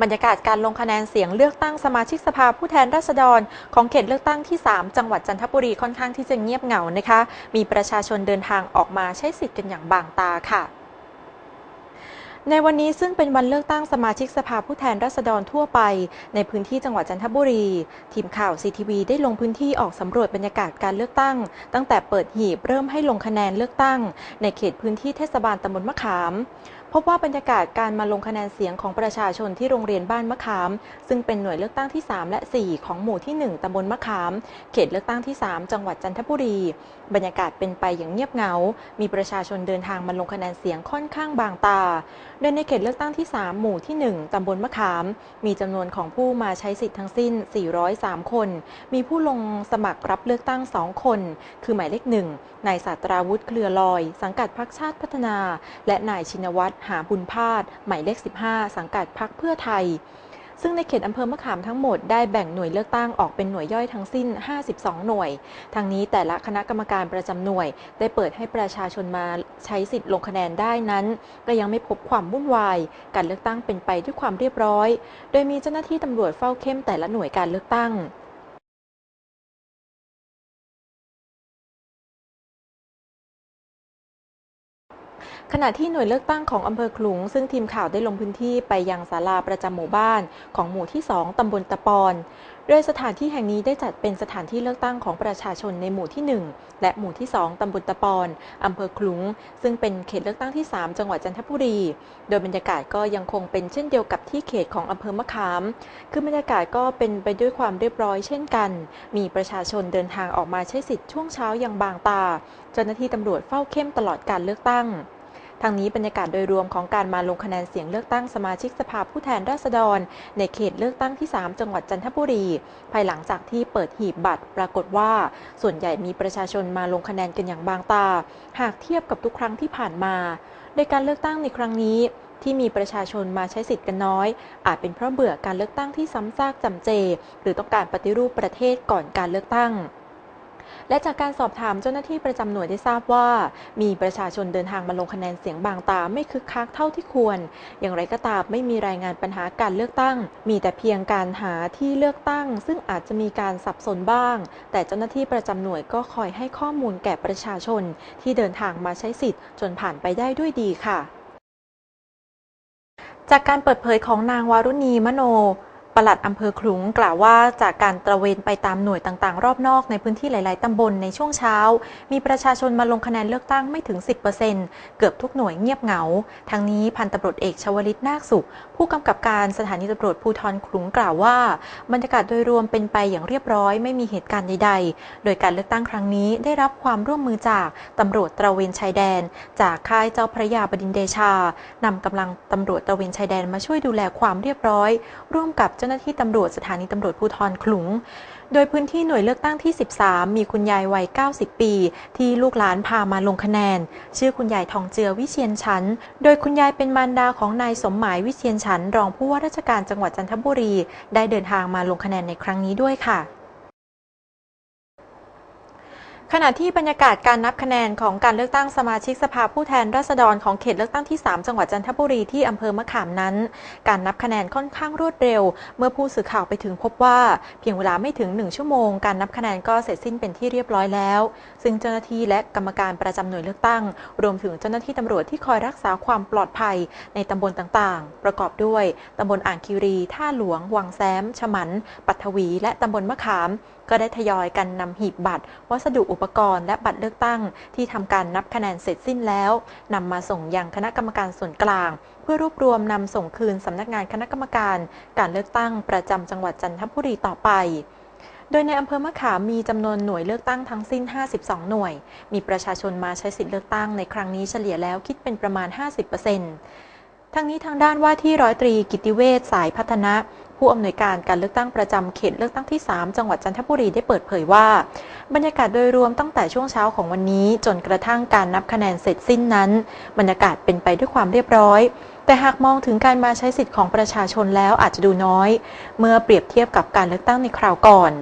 บรรยากาศการลงคะแนนเสียงเลือกตั้งสมาชิกสภาผู้แทนราษฎร ของเขตเลือกตั้งที่ 3 จังหวัดจันทบุรีค่อนข้างที่จะเงียบเหงานะคะ มีประชาชนเดินทางออกมาใช้สิทธิ์กันอย่างบางตาค่ะ ในวันนี้ซึ่งเป็นวันเลือกตั้งสมาชิกสภาผู้แทนราษฎรทั่วไป ในพื้นที่จังหวัดจันทบุรี ทีมข่าว CTV ได้ลงพื้นที่ออกสำรวจบรรยากาศการเลือกตั้ง ตั้งแต่เปิดหีบเริ่มให้ลงคะแนนเลือกตั้ง ในเขตพื้นที่เทศบาลตำบลมะขาม พบว่าบรรยากาศการมาลงคะแนนเสียงของประชาชนที่โรงเรียนบ้านมะขาม ซึ่งเป็นหน่วยเลือกตั้งที่ 3 และ 4 ของหมู่ที่ 1ตำบลมะขาม เขตเลือกตั้งที่ 3 จังหวัดจันทบุรี บรรยากาศเป็นไปอย่างเงียบเหงา มีประชาชนเดินทางมาลงคะแนนเสียงค่อนข้างบางตาโดยในเขตเลือกตั้งที่ 3 หมู่ที่ 1 ตำบลมะขาม มีจำนวนของผู้มาใช้สิทธิ์ทั้งสิ้น 403 คน มีผู้ลงสมัครรับเลือกตั้ง 2 คน คือหมายเลขหนึ่งนายศาสตราวุฒิเครือลอย สังกัดพรรคชาติพัฒนา และนายชินวัตรหาบุญพาดหมายเลข 15 สังกัดพรรคเพื่อไทย ซึ่งในเขตอำเภอมะขามทั้งหมดได้แบ่งหน่วยเลือกตั้งออกเป็นหน่วยย่อยทั้งสิ้น 52 หน่วย ทางนี้แต่ละคณะกรรมการประจำหน่วย ได้เปิดให้ประชาชนมาใช้สิทธิ์ลงคะแนนได้นั้น ก็ยังไม่พบความวุ่นวาย การเลือกตั้งเป็นไปด้วยความเรียบร้อย โดยมีเจ้าหน้าที่ตำรวจเฝ้าเข้มแต่ละหน่วยการเลือกตั้ง ขณะที่หน่วยเลือกตั้งของอำเภอขลุง ซึ่งทีมข่าวได้ลงพื้นที่ไปยังศาลาประจำหมู่บ้านของหมู่ที่ 2 ตำบลตะปอน โดยสถานที่แห่งนี้ได้จัดเป็นสถานที่เลือกตั้งของประชาชนในหมู่ที่ 1 และหมู่ที่ 2 ตำบลตะปอนอำเภอขลุง ซึ่งเป็นเขตเลือกตั้งที่ 3 จังหวัดจันทบุรี โดยบรรยากาศก็ยังคงเป็นเช่นเดียวกับที่เขตของอำเภอมะขาม คือบรรยากาศก็เป็นไปด้วยความเรียบร้อยเช่นกัน มีประชาชนเดินทางออกมาใช้สิทธิ์ช่วงเช้าอย่างบางตา เจ้าหน้าที่ตำรวจเฝ้าเข้มตลอดการเลือกตั้ง ทางนี้บรรยากาศโดยรวมของการมาลงคะแนนเสียงเลือกตั้งสมาชิกสภาผู้แทนราษฎร ในเขตเลือกตั้งที่ 3 จังหวัดจันทบุรี ภายหลังจากที่เปิดหีบบัตร ปรากฏว่า ส่วนใหญ่มีประชาชนมาลงคะแนนกันอย่างบางตา หากเทียบกับทุกครั้งที่ผ่านมา โดยการเลือกตั้งในครั้งนี้ที่มีประชาชนมาใช้สิทธิ์กันน้อย อาจเป็นเพราะเบื่อการเลือกตั้งที่ซ้ำซากจำเจ หรือต้องการปฏิรูปประเทศก่อนการเลือกตั้ง และจากการสอบถามเจ้าหน้าที่ประจำหน่วยได้ทราบว่า มีประชาชนเดินทางมาลงคะแนนเสียงบางตาไม่คึกคักเท่าที่ควร อย่างไรก็ตามไม่มีรายงานปัญหาการเลือกตั้ง มีแต่เพียงการหาที่เลือกตั้ง ซึ่งอาจจะมีการสับสนบ้าง แต่เจ้าหน้าที่ประจำหน่วยก็คอยให้ข้อมูลแก่ประชาชน ที่เดินทางมาใช้สิทธิ์ จนผ่านไปได้ด้วยดีค่ะจากการเปิดเผยของนางวารุณีมโน ปลัดอำเภอขลุงกล่าวว่าจากการตระเวนไปตามหน่วยต่างๆ รอบนอกในพื้นที่หลายๆ ตำบลในช่วงเช้า มีประชาชนมาลงคะแนนเลือกตั้งไม่ถึง 10%เกือบทุกหน่วยเงียบเหงาทางนี้พันตำรวจเอกชวลิตนาคสุข ผู้กำกับการสถานีตำรวจภูธรขลุงกล่าวว่าบรรยากาศโดยรวมเป็นไปอย่างเรียบร้อยไม่มีเหตุการณ์ใดๆ โดยการเลือกตั้งครั้งนี้ได้รับความร่วมมือจากตำรวจตระเวนชายแดน จากค่ายเจ้าพระยาบดินเดชานำกำลังตำรวจตระเวนชายแดนมาช่วยดูแลความเรียบร้อย ร่วมกับเจ้าจ้าหน้าที่ตำรวจสถานีตำรวจภูธรขลุง โดยพื้นที่หน่วยเลือกตั้งที่ 13 มีคุณยายวัย 90 ปี ที่ลูกหลานพามาลงคะแนน ชื่อคุณยายทองเจือวิเชียนชัน โดยคุณยายเป็นมารดาของนายสมหมายวิเชียนชัน รองผู้ว่าราชการจังหวัดจันทบุรี ได้เดินทางมาลงคะแนนในครั้งนี้ด้วยค่ะ ขณะที่บรรยากาศการนับคะแนนของการเลือกตั้งสมาชิกสภาผู้แทนราษฎรของเขตเลือกตั้งที่ 3 จังหวัดจันทบุรีที่อำเภอมะขามนั้น การนับคะแนนค่อนข้างรวดเร็ว เมื่อผู้สื่อข่าวไปถึงพบว่า เพียงเวลาไม่ถึง 1 ชั่วโมง การนับคะแนนก็เสร็จสิ้นเป็นที่เรียบร้อยแล้ว ซึ่งเจ้าหน้าที่และกรรมการประจำหน่วยเลือกตั้ง รวมถึงเจ้าหน้าที่ตำรวจที่คอยรักษาความปลอดภัยในตำบลต่างๆ ประกอบด้วยตำบลอ่างคิรี ท่าหลวง วังแซมฉมัน ปัทวี และตำบลมะขาม ก็ได้ทยอยกันนำหีบบัตรวัสดุอุปกรณ์และบัตรเลือกตั้ง ที่ทำการนับคะแนนเสร็จสิ้นแล้วนำมาส่งยังคณะกรรมการส่วนกลาง เพื่อรวบรวมนำส่งคืนสำนักงานคณะกรรมการ การเลือกตั้งประจำจังหวัดจันทบุรีต่อไปโดยในอำเภอมะขามมีจำนวนหน่วยเลือกตั้งทั้งสิ้น 52 หน่วย มีประชาชนมาใช้สิทธิเลือกตั้งในครั้งนี้เฉลี่ยแล้วคิดเป็นประมาณ 50% ทั้งนี้ทางด้านว่าที่ร้อยตรีกิติเวศสายพัฒนะผู้อำนวยการการเลือกตั้งประจำเขตเลือกตั้งที่ 3 จังหวัดจันทบุรีได้เปิดเผยว่า บรรยากาศโดยรวมตั้งแต่ช่วงเช้าของวันนี้ จนกระทั่งการนับคะแนนเสร็จสิ้นนั้น บรรยากาศเป็นไปด้วยความเรียบร้อย แต่หากมองถึงการมาใช้สิทธิ์ของประชาชนแล้วอาจจะดูน้อย เมื่อเปรียบเทียบกับการเลือกตั้งในคราวก่อน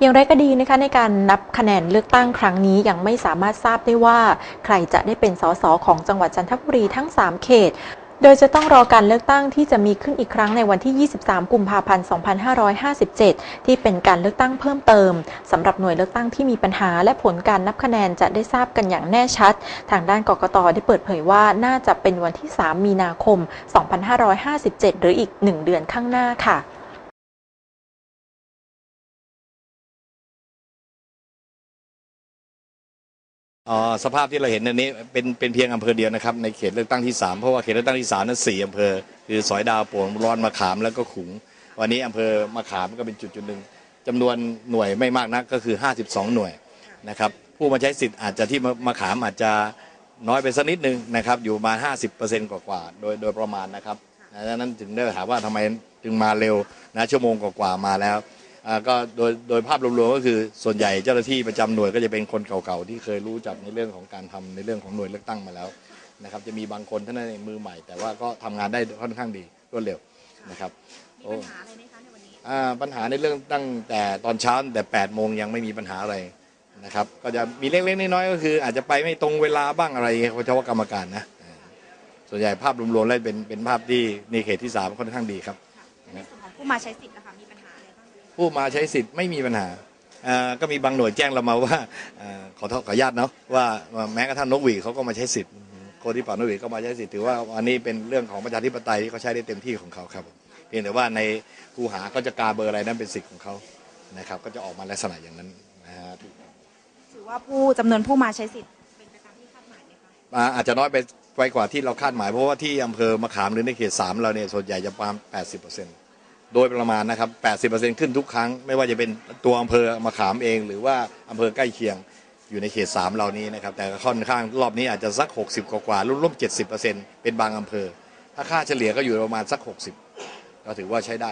อย่างไรก็ดีนะคะในการนับคะแนนเลือกตั้งครั้งนี้ยังไม่สามารถทราบได้ว่า ใครจะได้เป็นสสของจังหวัดจันทบุรีทั้ง 3 เขต โดยจะต้องรอการเลือกตั้งที่จะมีขึ้นอีกครั้งในวันที่ 23 กุมภาพันธ์ 2557 ที่เป็นการเลือกตั้งเพิ่มเติมสำหรับหน่วยเลือกตั้งที่มีปัญหาและผลการนับคะแนนจะได้ทราบกันอย่างแน่ชัด ทางด้านกกตได้เปิดเผยว่าน่าจะเป็นวันที่ 3 มีนาคม 2557 หรืออีก 1 เดือนข้างหน้าค่ะ อ๋อสภาพที่เราเห็นในนี้เป็นเป็นเพียงอำเภอเดียวนะครับในเขตเลือกตั้งที่ 3 เพราะว่าเขตเลือกตั้งที่3นั้นสี่อำเภอ คือสอยดาวโป่งร้อนมะขามแล้วก็ขุง วันนี้อำเภอมะขามก็เป็นจุดจุดหนึ่งจำนวนหน่วยไม่มากนักก็คือ 52 หน่วยนะครับผู้มาใช้สิทธิ์อาจจะที่มะขามอาจจะน้อยไปสักนิดนึงนะครับอยู่ประมา 50%กว่าๆโดยโดยประมาณนะครับดังนั้นถึงได้ถามว่าทำไมถึงมาเร็วนะชั่วโมงกว่าๆมาแล้ว ก็โดยโดยภาพรวมๆก็คือส่วนใหญ่เจ้าหน้าที่ประจำหน่วยก็จะเป็นคนเก่าๆที่เคยรู้จักในเรื่องของการทำในเรื่องของหน่วยเลือกตั้งมาแล้วนะครับจะมีบางคนท่านนั้นเองมือใหม่ แต่ว่าก็ทำงานได้ค่อนข้างดีรวดเร็วนะครับมีปัญหาอะไรไหมคะในวันนี้อ่าปัญหาในเรื่องตั้งแต่ตอนเช้าแต่8โมงยังไม่มีปัญหาอะไรนะครับก็จะมีเล็กๆน้อยๆก็คือ อาจจะไปไม่ตรงเวลาบ้างอะไรเฉพาะกรรมการนะอ่าส่วนใหญ่ภาพรวมๆแล้วเป็นเป็นภาพที่ในเขตที่สามค่อนข้างดีครับในส่วนของผู้มาใช้สิทธิ์ ผู้มาใช้สิทธิ์ไม่มีปัญหาอ่าก็มีบางหน่วยแจ้งเรามาว่าอ่าขอโทษขออนุญาตเนาะว่าว่าแม้กระทั่งนกหวีดเขาก็มาใช้สิทธิ์คนที่เป่านกหวีดก็มาใช้สิทธิ์ถือว่าอันนี้เป็นเรื่องของประชาธิปไตยที่เขาใช้ได้เต็มที่ของเขาครับผมเพียงแต่ว่าในคูหาเขาจะกาเบอร์อะไรนั้นเป็นสิทธิ์ของเขานะครับ ก็จะออกมาลักษณะอย่างนั้นนะฮะถือว่าผู้จำนวนผู้มาใช้สิทธิ์เป็นไปตามที่คาดหมายไหมคะอ่าอาจจะน้อยไปไปกว่าที่เราคาดหมายเพราะว่าที่อำเภอมะขามหรือในเขตสามเราเนี่ยส่วนใหญ่จะประมาณ80% โดยประมาณนะครับ 80%ขึ้นทุกครั้ง ไม่ว่าจะเป็นตัวอำเภอมาขามเอง หรือว่าอำเภอใกล้เคียงอยู่ในเขต 3 เหล่านี้นะครับ แต่ค่อนข้างรอบนี้อาจจะสัก 60 กว่ากว่าร่วมๆ70%เป็นบางอำเภอ ถ้าค่าเฉลี่ยก็อยู่ประมาณสัก 60 ก็ถือว่าใช้ได้